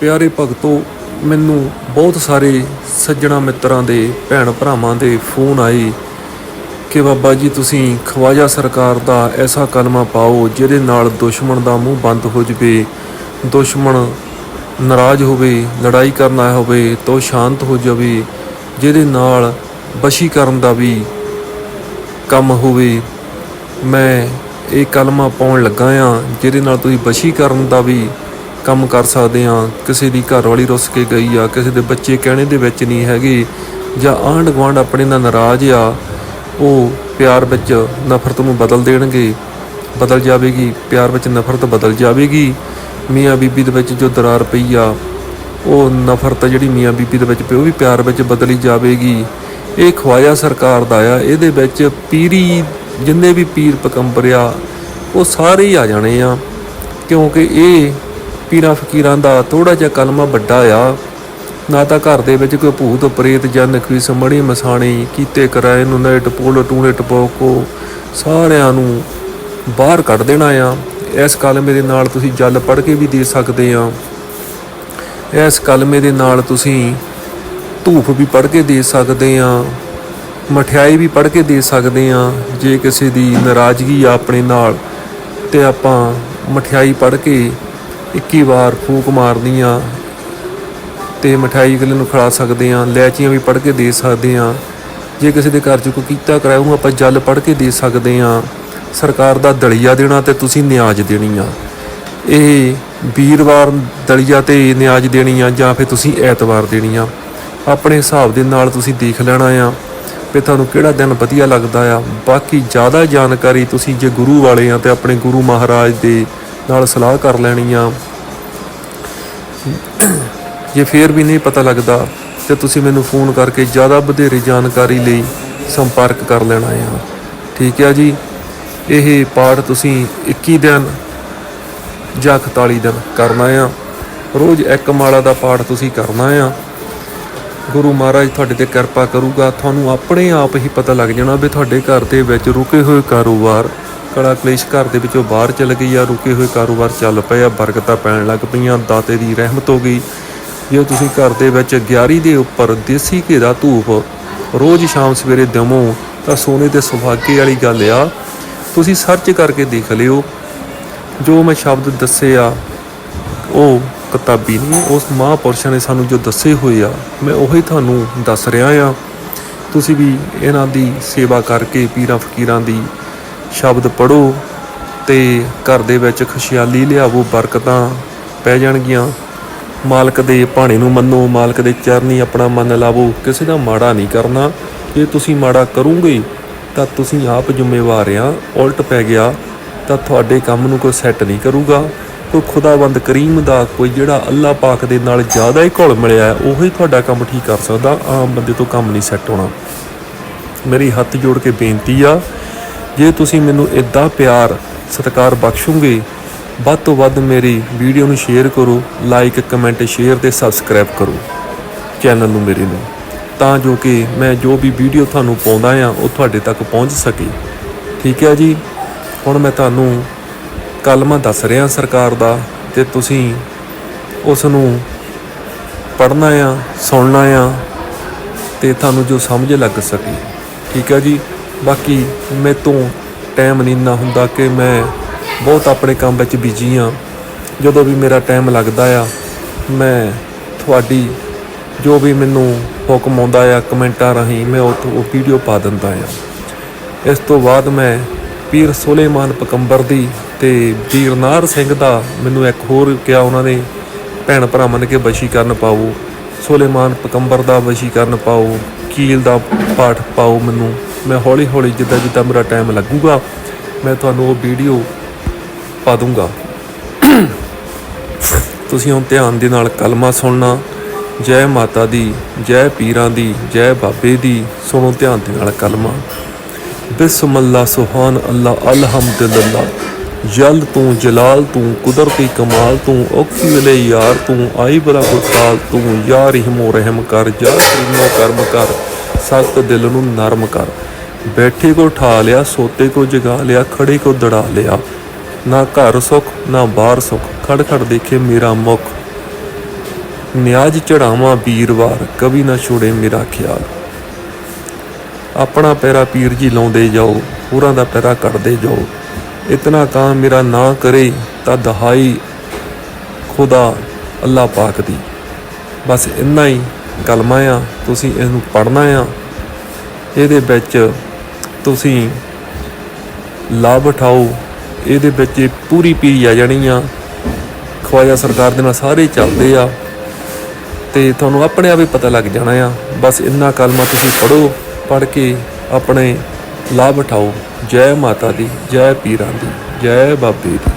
ਪਿਆਰੇ ਭਗਤੋ, ਮੈਨੂੰ ਬਹੁਤ ਸਾਰੇ ਸੱਜਣਾ ਮਿੱਤਰਾਂ ਦੇ ਭੈਣ ਭਰਾਵਾਂ ਦੇ ਫੋਨ ਆਏ ਕਿ ਬਾਬਾ ਜੀ ਤੁਸੀਂ ਖਵਾਜਾ ਸਰਕਾਰ ਦਾ ਐਸਾ ਕਲਮਾ ਪਾਓ ਜਿਹਦੇ ਨਾਲ ਦੁਸ਼ਮਣ ਦਾ ਮੂੰਹ ਬੰਦ ਹੋ ਜਵੇ, ਦੁਸ਼ਮਣ ਨਾਰਾਜ਼ ਹੋਵੇ, ਲੜਾਈ ਕਰਨ ਆਇਆ ਹੋਵੇ, ਤਾਂ ਉਹ ਸ਼ਾਂਤ ਹੋ ਜਾਵੇ, ਜਿਹਦੇ ਨਾਲ ਵਸ਼ੀਕਰਨ ਦਾ ਵੀ ਕੰਮ ਹੋਵੇ। ਮੈਂ ਇਹ ਕਲਮਾ ਪਾਉਣ ਲੱਗਾ ਆ ਜਿਹਦੇ ਨਾਲ ਤੁਸੀਂ ਵਸ਼ੀਕਰਨ ਦਾ ਵੀ ਕੰਮ ਕਰ ਸਕਦੇ ਆ ਕਿਸੇ ਦੀ ਘਰ ਵਾਲੀ ਰੁੱਸ ਕੇ ਗਈ ਆ, ਕਿਸੇ ਦੇ ਬੱਚੇ ਕਹਿਣੇ ਦੇ ਵਿੱਚ ਨਹੀਂ ਹੈਗੇ ਜਾਂ ਆਂਢ ਗੁਆਂਢ ਆਪਣੇ ਨਾਲ ਨਾਰਾਜ਼ ਆ, ਉਹ ਪਿਆਰ ਵਿੱਚ ਨਫ਼ਰਤ ਨੂੰ ਬਦਲ ਦੇਣਗੇ। ਬਦਲ ਜਾਵੇਗੀ, ਪਿਆਰ ਵਿੱਚ ਨਫ਼ਰਤ ਬਦਲ ਜਾਵੇਗੀ। ਮੀਆਂ ਬੀਬੀ ਦੇ ਵਿੱਚ ਜੋ ਦਰਾਰ ਪਈ ਆ, ਉਹ ਨਫ਼ਰਤ ਜਿਹੜੀ ਮੀਆਂ ਬੀਬੀ ਦੇ ਵਿੱਚ ਪਈ, ਉਹ ਵੀ ਪਿਆਰ ਵਿੱਚ ਬਦਲੀ ਜਾਵੇਗੀ। ਇਹ ਖਵਾਇਆ ਸਰਕਾਰ ਦਾ ਆ, ਇਹਦੇ ਵਿੱਚ ਪੀਰੀ, ਜਿੰਨੇ ਵੀ ਪੀਰ ਪਕੰਬਰ ਆ ਉਹ ਸਾਰੇ ਹੀ ਆ ਜਾਣੇ ਆ। ਕਿਉਂਕਿ ਇਹ ਪੀਰਾਂ ਫਕੀਰਾਂ ਦਾ ਥੋੜਾ ਜਿਹਾ ਕਲਮਾ ਵੱਡਾ ਆ। ਨਾ ਤਾਂ ਘਰ ਦੇ ਵਿੱਚ ਕੋਈ ਭੂਤ ਪ੍ਰੇਤ ਜਾਂ ਨਕਵੀ ਸਮੜੀ ਮਸਾਣੀ ਕੀਤੇ ਕਰਾਏ ਨੂੰ ਨੇਟ ਪੋਲ ਟੂਣੇ ਟਪੋਕੋ, ਸਾਰਿਆਂ ਨੂੰ ਬਾਹਰ ਕੱਢ ਦੇਣਾ ਆ। ਇਸ ਕਲਮੇ ਦੇ ਨਾਲ ਤੁਸੀਂ ਜਲ ਪੜ ਕੇ ਵੀ ਦੇ ਸਕਦੇ ਆ। ਇਸ ਕਲਮੇ ਦੇ ਨਾਲ ਤੁਸੀਂ ਧੂਫ ਵੀ ਪੜ ਕੇ ਦੇ ਸਕਦੇ ਆ, ਮਠਿਆਈ ਵੀ ਪੜ ਕੇ ਦੇ ਸਕਦੇ ਆ, ਜੇ ਕਿਸੇ ਦੀ ਨਾਰਾਜ਼ਗੀ ਆ ਆਪਣੇ ਨਾਲ, ਤੇ ਆਪਾਂ ਮਠਿਆਈ ਪੜ ਕੇ 21 ਵਾਰ ਫੂਕ ਮਾਰਨੀ ਆ ਤੇ ਮਠਿਆਈ ਅਗਲੇ ਨੂੰ ਖਿਲਾ ਸਕਦੇ ਆ ਲੈਚੀਆਂ ਵੀ ਪੜ ਕੇ ਦੇ ਸਕਦੇ ਆ ਜੇ ਕਿਸੇ ਦੇ ਘਰ 'ਚ ਕੋਈ ਕੀਤਾ ਕਰਾਇਆ ਉਹਨੂੰ ਆਪਾਂ ਜਲ ਪੜ ਕੇ ਦੇ ਸਕਦੇ ਆ ਸਰਕਾਰ ਦਾ ਦਲੀਆ ਦੇਣਾ ਤੇ ਤੁਸੀਂ ਨਿਆਜ ਦੇਣੀ ਆ ਇਹ ਵੀਰਵਾਰ ਦਲੀਆ ਤੇ ਨਿਆਜ ਦੇਣੀ ਆ ਜਾਂ ਫਿਰ ਤੁਸੀਂ ਐਤਵਾਰ ਦੇਣੀ ਆ ਆਪਣੇ ਹਿਸਾਬ ਦੇ ਨਾਲ ਤੁਸੀਂ ਦੇਖ ਲੈਣਾ ਆ ਵੀ ਤੁਹਾਨੂੰ ਕਿਹੜਾ ਦਿਨ ਵਧੀਆ ਲੱਗਦਾ ਆ। ਬਾਕੀ ਜ਼ਿਆਦਾ ਜਾਣਕਾਰੀ ਤੁਸੀਂ ਜੇ ਗੁਰੂ ਵਾਲੇ ਆ ਤੇ ਆਪਣੇ ਗੁਰੂ ਮਹਾਰਾਜ ਦੇ ਨਾਲ ਸਲਾਹ ਕਰ ਲੈਣੀ ਆ। ਜੇ ਫੇਰ ਵੀ ਨਹੀਂ ਪਤਾ ਲੱਗਦਾ, ਤੇ ਤੁਸੀਂ ਮੈਨੂੰ ਫੋਨ ਕਰਕੇ ਜ਼ਿਆਦਾ ਵਧੇਰੇ ਜਾਣਕਾਰੀ ਲਈ ਸੰਪਰਕ ਕਰ ਲੈਣਾ ਆ। ਠੀਕ ਹੈ ਜੀ? ਇਹ ਪਾਠ ਤੁਸੀਂ 21 ਦਿਨ ਜਾਂ 41 ਦਿਨ ਕਰਨਾ ਆ। ਰੋਜ਼ ਇੱਕ ਮਾਲਾ ਦਾ ਪਾਠ ਤੁਸੀਂ ਕਰਨਾ ਆ। ਗੁਰੂ ਮਹਾਰਾਜ ਤੁਹਾਡੇ ਤੇ ਕਿਰਪਾ ਕਰੂਗਾ। ਤੁਹਾਨੂੰ ਆਪਣੇ ਆਪ ਹੀ ਪਤਾ ਲੱਗ ਜਾਣਾ ਵੀ ਤੁਹਾਡੇ ਘਰ ਦੇ ਵਿੱਚ ਰੁਕੇ ਹੋਏ ਕਾਰੋਬਾਰ ਕਲਾ ਕਲੇਸ਼ ਘਰ ਦੇ ਵਿੱਚੋਂ ਬਾਹਰ ਚਲ ਗਈ ਆ, ਰੁਕੇ ਹੋਏ ਕਾਰੋਬਾਰ ਚੱਲ ਪਏ ਆ, ਬਰਕਤਾਂ ਪੈਣ ਲੱਗ ਪਈਆਂ, ਦਾਤੇ ਦੀ ਰਹਿਮਤ ਹੋ ਗਈ। ਜੇ ਤੁਸੀਂ ਘਰ ਦੇ ਵਿੱਚ 11 ਦੇ ਉੱਪਰ ਦੇਸੀ ਘੀ ਦਾ ਧੂਪ ਰੋਜ਼ ਸ਼ਾਮ ਸਵੇਰੇ ਦਮੋ ਤਾਂ ਸੋਨੇ ਤੇ ਸੁਹਾਗੇ ਵਾਲੀ ਗੱਲ ਆ। ਤੁਸੀਂ ਸਰਚ ਕਰਕੇ ਦੇਖ ਲਿਓ। ਜੋ ਮੈਂ ਸ਼ਬਦ ਦੱਸੇ ਆ, ਉਹ ਕਿਤਾਬੀ ਨਹੀਂ ਉਸ ਮਹਾਂਪੁਰਸ਼ਾਂ ਨੇ ਸਾਨੂੰ ਜੋ ਦੱਸੇ ਹੋਏ ਆ, ਮੈਂ ਉਹੀ ਤੁਹਾਨੂੰ ਦੱਸ ਰਿਹਾ ਆ। ਤੁਸੀਂ ਵੀ ਇਹਨਾਂ ਦੀ ਸੇਵਾ ਕਰਕੇ ਪੀਰਾਂ ਫਕੀਰਾਂ ਦੀ ਸ਼ਬਦ ਪੜੋ ਤੇ ਘਰ ਦੇ ਵਿੱਚ ਖੁਸ਼ਹਾਲੀ ਲਿਆਵੋ ਬਰਕਤਾਂ ਪੈ ਜਾਣਗੀਆਂ। ਮਾਲਕ ਦੇ ਭਾਣੇ ਨੂੰ ਮੰਨੋ ਮਾਲਕ ਦੇ ਚਰਨੀ ਆਪਣਾ ਮਨ ਲਾਵੋ। ਕਿਸੇ ਦਾ ਮਾੜਾ ਨਹੀਂ ਕਰਨਾ। ਜੇ ਤੁਸੀਂ ਮਾੜਾ ਕਰੋਗੇ ਤਾਂ ਤੁਸੀਂ ਆਪ ਜ਼ਿੰਮੇਵਾਰ ਆ। ਉਲਟ ਪੈ ਗਿਆ ਤਾਂ ਤੁਹਾਡੇ ਕੰਮ ਨੂੰ ਕੋਈ ਸੈੱਟ ਨਹੀਂ ਕਰੂਗਾ। ਕੋਈ ਖੁਦਾਵੰਦ ਕਰੀਮ ਦਾ ਕੋਈ ਜਿਹੜਾ ਅੱਲਾਹ ਪਾਕ ਦੇ ਨਾਲ ਜ਼ਿਆਦਾ ਹੀ ਘੁਲ ਮਿਲਿਆ ਹੈ, ਉਹੀ ਤੁਹਾਡਾ ਕੰਮ ਠੀਕ ਕਰ ਸਕਦਾ। ਆਮ ਬੰਦੇ ਤੋਂ ਕੰਮ ਨਹੀਂ ਸੈੱਟ ਹੋਣਾ। ਮੇਰੀ ਹੱਥ ਜੋੜ ਕੇ ਬੇਨਤੀ ਆ ਜੇ ਤੁਸੀਂ ਮੈਨੂੰ ਇਦਾਂ ਪਿਆਰ, ਸਤਿਕਾਰ ਬਖਸ਼ੋਗੇ, ਵੱਧ ਤੋਂ ਵੱਧ ਮੇਰੀ ਵੀਡੀਓ ਨੂੰ ਸ਼ੇਅਰ ਕਰੋ ਲਾਈਕ ਕਮੈਂਟ ਸ਼ੇਅਰ ਤੇ ਸਬਸਕ੍ਰਾਈਬ ਕਰੋ ਚੈਨਲ ਨੂੰ ਮੇਰੇ ਨੂੰ ਤਾਂ ਜੋ ਕਿ ਮੈਂ ਜੋ ਵੀ ਵੀਡੀਓ ਤੁਹਾਨੂੰ ਪਾਉਂਦਾ ਆ ਉਹ ਤੁਹਾਡੇ ਤੱਕ ਪਹੁੰਚ ਸਕੇ। ਠੀਕ ਹੈ ਜੀ? ਹੁਣ ਮੈਂ ਤੁਹਾਨੂੰ ਕਲਮਾ ਦੱਸ ਰਿਹਾ ਸਰਕਾਰ ਦਾ ਤੇ ਤੁਸੀਂ ਉਸ ਨੂੰ ਪੜ੍ਹਨਾ ਆ, ਸੁਣਨਾ ਆ ਤੇ ਤੁਹਾਨੂੰ ਜੋ ਸਮਝ ਲੱਗ ਸਕੇ। ਠੀਕ ਹੈ ਜੀ? ਬਾਕੀ ਮੇਰੇ ਤੋਂ ਟਾਈਮ ਨਹੀਂ ਨਾ ਹੁੰਦਾ ਕਿ ਮੈਂ ਬਹੁਤ ਆਪਣੇ ਕੰਮ ਵਿੱਚ ਬਿਜ਼ੀ ਆ ਜਦੋਂ ਵੀ ਮੇਰਾ ਟਾਈਮ ਲੱਗਦਾ ਆ, ਮੈਂ ਤੁਹਾਡੀ ਜੋ ਵੀ ਮੈਨੂੰ ਹੁਕਮ ਆਉਂਦਾ ਆ, ਕਮੈਂਟਾਂ ਰਾਹੀਂ ਮੈਂ ਉਹ ਵੀਡੀਓ ਪਾ ਦਿੰਦਾ ਆ। ਇਸ ਤੋਂ ਬਾਅਦ ਮੈਂ ਪੀਰ ਸੁਲੇਮਾਨ ਪਕੰਬਰ ਦੀ ਤੇ ਵੀਰਨਾਰ ਸਿੰਘ ਦਾ ਮੈਨੂੰ ਇੱਕ ਹੋਰ ਕਿਹਾ ਉਹਨਾਂ ਨੇ, ਭੈਣ ਭਰਾਵਾਂ ਨੇ ਕਿ ਵਸ਼ੀਕਰਨ ਪਾਓ। ਸੁਲੇਮਾਨ ਪਕੰਬਰ ਦਾ ਵਸ਼ੀਕਰਨ ਪਾਓ, ਕੀਲ ਦਾ ਪਾਠ ਪਾਓ ਮੈਨੂੰ। ਮੈਂ ਹੌਲੀ ਹੌਲੀ ਜਿੱਦਾਂ ਜਿੱਦਾਂ ਮੇਰਾ ਟਾਈਮ ਲੱਗੂਗਾ, ਮੈਂ ਤੁਹਾਨੂੰ ਉਹ ਵੀਡੀਓ ਪਾ ਦੂੰਗਾ। ਤੁਸੀਂ ਹੁਣ ਧਿਆਨ ਦੇ ਨਾਲ ਕਲਮਾ ਸੁਣਨਾ, ਜੈ ਮਾਤਾ ਦੀ, ਜੈ ਪੀਰਾਂ ਦੀ, ਜੈ ਬਾਬੇ ਦੀ, ਸੁਣੋ ਧਿਆਨ ਦੇ ਨਾਲ ਕਲਮਾ। ਬਿਸਮਿਲ੍ਲਾ ਸੁਹਾਨ ਅੱਲਾ ਅਲਹਮਦੁਲਿਲਾ। ਜਲ ਤੂੰ, ਜਲਾਲ ਤੂੰ, ਕੁਦਰਤੀ ਕਮਾਲ ਤੂੰ ਔਖੀ ਵੇਲੇ ਯਾਰ ਤੂੰ, ਆਈ ਬਰਾ ਗੁਸਾਲ ਤੂੰ। ਯਾ ਰਹਿਮੋ ਰਹਿਮ ਕਰ ਜਾ ਕਰੀਮੋ ਕਰਮ ਕਰ, ਸਖਤ ਦਿਲ ਨੂੰ ਨਰਮ ਕਰ। ਬੈਠੇ ਕੋ ਠਾ ਲਿਆ, ਸੋਤੇ ਕੋ ਜਗਾ ਲਿਆ, ਖੜੇ ਕੋ ਦੜਾ ਲਿਆ। ਨਾ ਘਰ ਸੁਖ, ਨਾ ਬਾਹਰ ਸੁਖ ਖੜ ਖੜ ਦੇਖੇ ਮੇਰਾ ਮੁਖ। ਨਿਆਜ ਚੜਾਵਾਂ ਵੀਰਵਾਰ, ਕਵੀ ਨਾ ਛੋੜੇ ਮੇਰਾ ਖਿਆਲ। ਆਪਣਾ ਪੈਰਾ ਪੀਰ ਜੀ ਲਾਉਂਦੇ ਜਾਓ, ਹੋਰਾਂ ਦਾ ਪੈਰਾ ਕੱਢਦੇ ਜਾਓ। ਇਤਨਾ ਕਾਮ ਮੇਰਾ ਨਾ ਕਰੇ, ਤਾਂ ਦਹਾਈ ਖੁਦਾ ਅੱਲਾ ਪਾਕ ਦੀ। ਬਸ ਇੰਨਾ ਹੀ, ਕਲਮਾ ਆ, ਤੁਸੀਂ ਇਹਨੂੰ ਪੜ੍ਹਨਾ ਆ। ਇਹਦੇ ਵਿੱਚ ਤੁਸੀਂ ਲਾਭ ਉਠਾਓ, ਇਹਦੇ ਵਿੱਚ ਪੂਰੀ ਪੀਰੀ ਆ ਜਾਣੀ ਆ। ਖਵਾਜਾ ਸਰਕਾਰ ਦੇ ਨਾਲ ਸਾਰੇ ਚੱਲਦੇ ਆ ਤੇ ਤੁਹਾਨੂੰ ਆਪਣੇ ਆਪ ਹੀ ਪਤਾ ਲੱਗ ਜਾਣਾ ਆ। ਬਸ ਇੰਨਾ ਕਲਮਾ ਤੁਸੀਂ ਪੜੋ ਪੜ ਕੇ ਆਪਣੇ ਲਾਭ ਉਠਾਓ। ਜੈ ਮਾਤਾ ਦੀ, ਜੈ ਪੀਰਾਂ ਦੀ, ਜੈ ਬਾਬੇ ਦੀ।